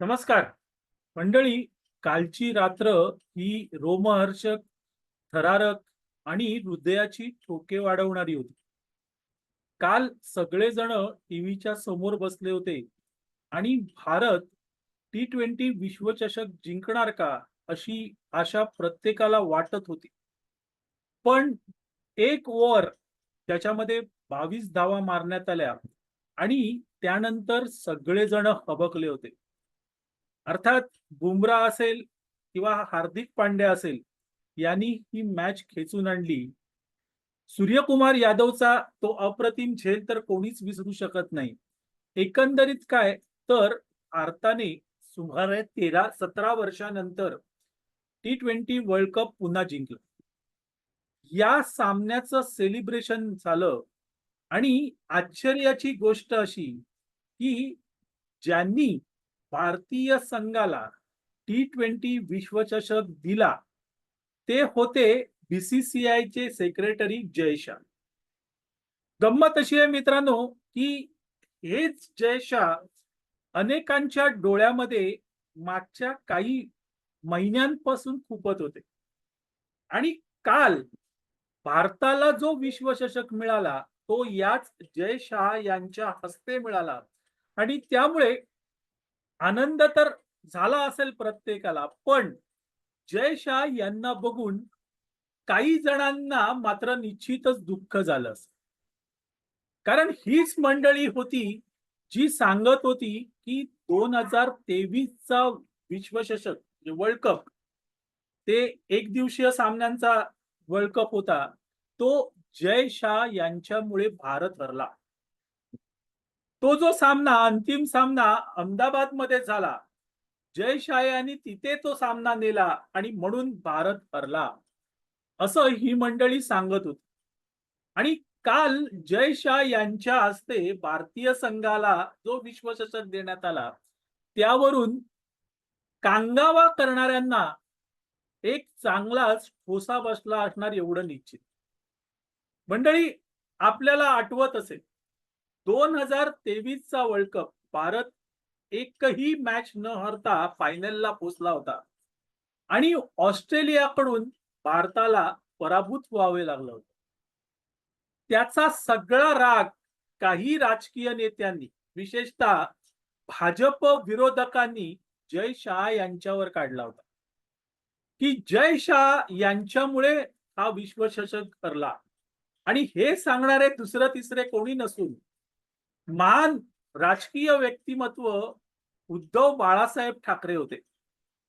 नमस्कार. मंडळी कालची रात्र ही रोमहर्षक थरारक आणि हृदयाची ठोके वाढवणारी होती. काल सगळेजण टीव्हीच्या समोर बसले होते आणि भारत टी ट्वेंटी विश्वचषक जिंकणार का अशी आशा प्रत्येकाला वाटत होती. पण एक ओव्हर त्याच्यामध्ये बावीस धावा मारण्यात आल्या आणि त्यानंतर सगळेजण हबकले होते. अर्थात बुमरा असेल किंवा हार्दिक पांड्या असेल यांनी ही मॅच खेचून आणली. सूर्यकुमार यादवचा तो अप्रतिम झेल तर कोणीच विसरू शकत नाही. एकंदरीत काय? तर भारताने सुमारे तेरा सतरा वर्षानंतर टी ट्वेंटी वर्ल्ड कप पुन्हा जिंकलं. या सामन्याचं सेलिब्रेशन झालं आणि आश्चर्याची गोष्ट अशी की ज्यांनी भारतीय संघाला टी ट्वेंटी विश्वचषक दिला. ते होते बीसीसीआयचे सेक्रेटरी जयशाह गंमत अशी आहे मित्रांनो की हेच जयशाह अनेकांच्या डोळ्यामध्ये मागच्या काही महिन्यांपासून खुपत होते. आणि काल भारताला जो विश्वचषक मिळाला तो याच जय शहा यांच्या हस्ते मिळाला. आणि त्यामुळे आनंद तर झाला असेल प्रत्येकाला पण जय शाह यांना बघून काही जणांना मात्र निश्चितच दुःख झालं असेल. कारण हीच मंडळी होती जी सांगत होती की दोन हजार तेवीसचा विश्वचषक वर्ल्ड कप ते एक दिवसीय सामन्यांचा वर्ल्ड कप होता तो जय शाह यांच्यामुळे भारत हरला. तो जो सामना अंतिम सामना अहमदाबादमध्ये झाला जयशा यांनी तिथे तो सामना नेला आणि म्हणून भारत हरला. असं ही मंडळी सांगत होती. आणि काल जय शाह यांच्या हस्ते भारतीय संघाला जो विश्वचषक देण्यात आला त्यावरून कांगावा करणाऱ्यांना एक चांगलाच ठोसा बसला असणार एवढं निश्चित. मंडळी आपल्याला आठवत असेल दोन हजार तेवीसचा वर्ल्ड कप भारत एकही मॅच न हरता फायनलला पोचला होता. आणि ऑस्ट्रेलियाकडून भारताला पराभूत व्हावे लागलं होतं. त्याचा सगळा राग काही राजकीय नेत्यांनी विशेषतः भाजप विरोधकांनी जय शहा यांच्यावर काढला होता. की जय शाह यांच्यामुळे हा विश्वचषक ठरला आणि हे सांगणारे दुसरं तिसरे कोणी नसून महान राजकीय व्यक्तिमत्व उद्धव बाळासाहेब ठाकरे होते.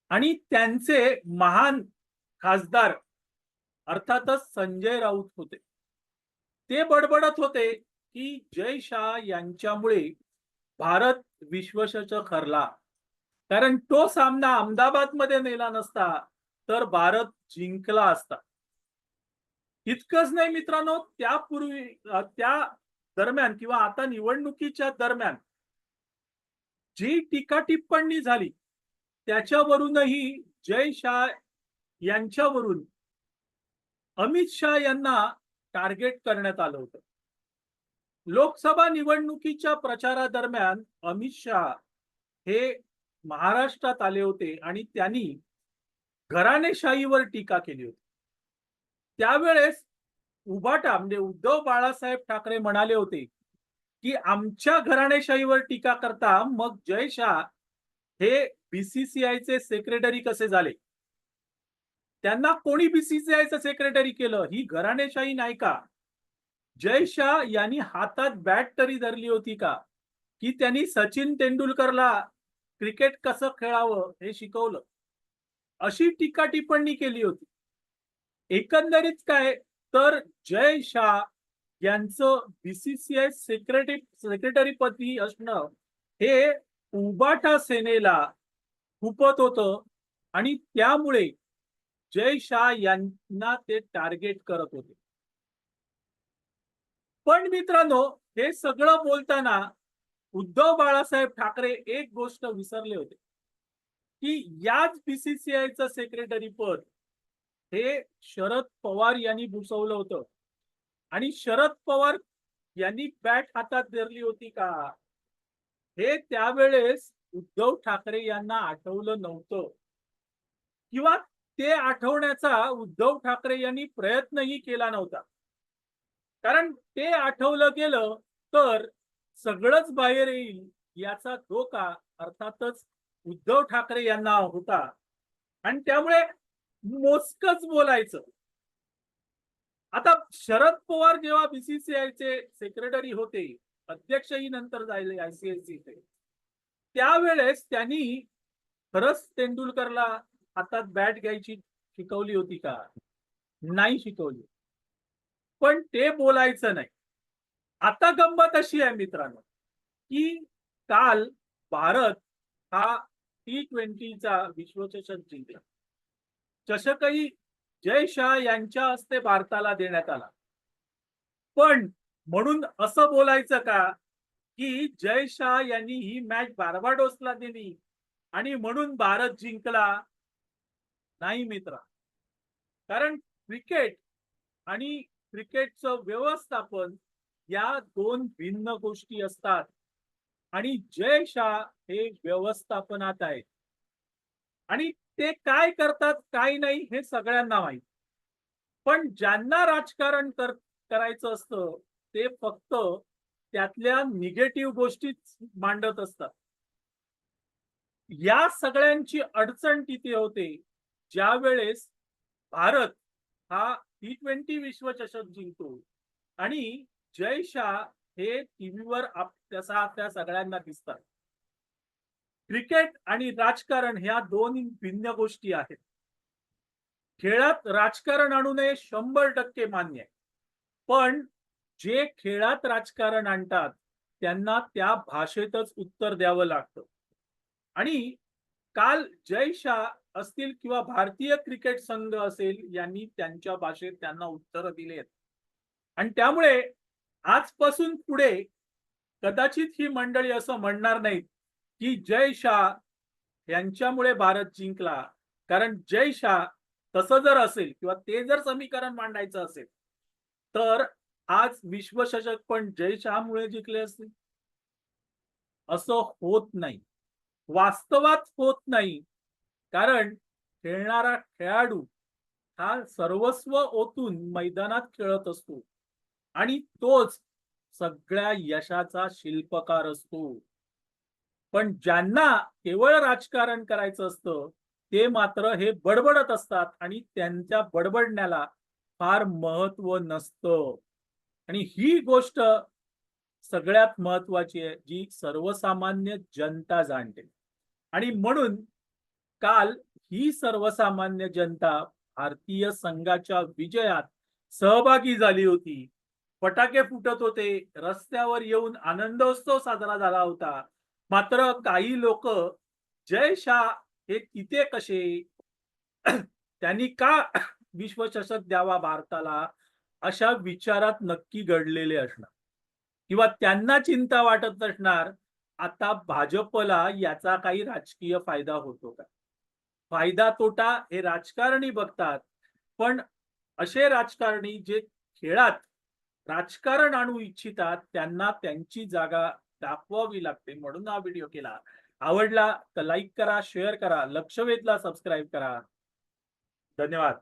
आणि त्यांचे महान खासदार अर्थातच संजय राऊत होते. ते बडबडत होते की जय शाह यांच्यामुळे भारत विश्वचषक हरला. कारण तो सामना अहमदाबादमध्ये नेला नसता तर भारत जिंकला असता. इतकंच नाही मित्रांनो त्यापूर्वी त्या दरम्यान किंवा आता निवडणुकीच्या दरम्यान जी टीका टिप्पणी झाली त्याच्यावरूनही जय शाह यांच्यावरून अमित शाह यांना टार्गेट करण्यात आलं होतं. लोकसभा निवडणुकीच्या प्रचारादरम्यान अमित शाह हे महाराष्ट्रात आले होते आणि त्यांनी घराणेशाहीवर टीका केली होती. त्यावेळेस उभाटा म्हणजे उद्धव बाळासाहेब ठाकरे म्हणाले होते की आमच्या घराणेशाहीवर टीका करता मग जय शाह हे बीसीसीआयचे सेक्रेटरी कसे झाले? त्यांना कोणी बीसीसीआयचं सेक्रेटरी केलं? ही घराणेशाही नाही का? जय शाह यांनी हातात बॅट तरी धरली होती का? की त्यांनी सचिन तेंडुलकरला क्रिकेट कसं खेळावं हे शिकवलं? अशी टीका टिप्पणी केली होती. एकंदरीत काय तर जय शाह यांचं बीसीसीआय सेक्रेटरी सेक्रेटरी पदी असणं हे उबाटा सेनेला खुपत होतं आणि त्यामुळे जय शाह यांना ते टार्गेट करत होते. पण मित्रांनो हे सगळं बोलताना उद्धव बाळासाहेब ठाकरे एक गोष्ट विसरले होते की याच बीसीसीआयचं सेक्रेटरी पद हे शरद पवार यांनी भुसवलं होतं. आणि शरद पवार यांनी बॅट हातात धरली होती का? हे त्यावेळेस उद्धव ठाकरे यांना आठवलं नव्हतं. किंवा ते आठवण्याचा उद्धव ठाकरे यांनी प्रयत्नही केला नव्हता. कारण ते आठवलं गेलं तर सगळंच बाहेर येईल याचा धोका अर्थातच उद्धव ठाकरे यांना होता. आणि त्यामुळे मोजकच बोलायचं. आता शरद पवार जेव्हा बीसीसीआयचे सेक्रेटरी होते अध्यक्षही नंतर झाले आयसीआयसीचे त्यावेळेस त्यांनी खरंच तेंडुलकरला हातात बॅट घ्यायची शिकवली होती का? नाही शिकवली. पण ते बोलायचं नाही. आता गंमत अशी आहे मित्रांनो की काल भारत हा टी ट्वेंटीचा विश्वचषक जिंकला. चषकही जय शाह यांच्या हस्ते भारताला देण्यात आला. पण म्हणून असं बोलायचं का? की जय शाह यांनी ही मॅच बार्बाडोसला दिली आणि म्हणून भारत जिंकला? नाही मित्रा. कारण क्रिकेट आणि क्रिकेटचं व्यवस्थापन या दोन भिन्न गोष्टी असतात. आणि जय शाह हे व्यवस्थापनात आहेत. आणि ते काय करतात काय नाही हे सगळ्यांना माहीत. पण ज्यांना राजकारण कर करायचं असतं ते फक्त त्यातल्या निगेटिव्ह गोष्टीच मांडत असतात. या सगळ्यांची अडचण तिथे होते ज्या वेळेस भारत हा टी ट्वेंटी विश्वचषक जिंकतो आणि जय शाह हे टीव्हीवर तसा त्या सगळ्यांना दिसतात. क्रिकेट आणि राजकारण ह्या दोन भिन्न गोष्टी आहेत. खेळात राजकारण आणू नये शंभर टक्के मान्य आहे. पण जे खेळात राजकारण आणतात त्यांना त्या भाषेतच उत्तर द्यावं लागतं. आणि काल जय शाह असतील किंवा भारतीय क्रिकेट संघ असेल यांनी त्यांच्या भाषेत त्यांना उत्तर दिलेत आणि त्यामुळे आजपासून पुढे कदाचित ही मंडळी असं म्हणणार नाहीत की जय शाह यांच्यामुळे भारत जिंकला. कारण जय शाह तसं जर असेल किंवा ते जर समीकरण मांडायचं असेल तर आज विश्वचषक पण जय शहामुळे जिंकले असते असं होत नाही. वास्तवात होत नाही. कारण खेळणारा खेळाडू हा सर्वस्व ओतून मैदानात खेळत असतो. आणि तोच सगळ्या यशाचा शिल्पकार असतो. पण ज्यांना केवळ राजकारण करायचं असतं ते मात्र हे बडबडत असतात आणि त्यांच्या बडबडण्याला फार महत्त्व नसतं. आणि ही गोष्ट सगळ्यात महत्वाची आहे जी सर्वसामान्य जनता जाणते. आणि म्हणून काल ही सर्वसामान्य जनता भारतीय संघाच्या विजयात सहभागी झाली होती. फटाके फुटत होते रस्त्यावर येऊन आनंदोत्सव साजरा झाला होता. मात्र काही लोक जय शाह हे तिथे कसे? त्यांनी का विश्वचषक द्यावा भारताला? अशा विचारात नक्की घडलेले असणार. किंवा त्यांना चिंता वाटत असणार आता भाजपला याचा काही राजकीय फायदा होतो का? फायदा तोटा हे राजकारणी बघतात पण असे राजकारणी जे खेळात राजकारण आणू इच्छितात त्यांना त्यांची जागा दाखवावी लागते म्हणून हा व्हिडिओ केला. आवडला तर लाईक करा शेअर करा लक्ष वेधला सबस्क्राईब करा. धन्यवाद.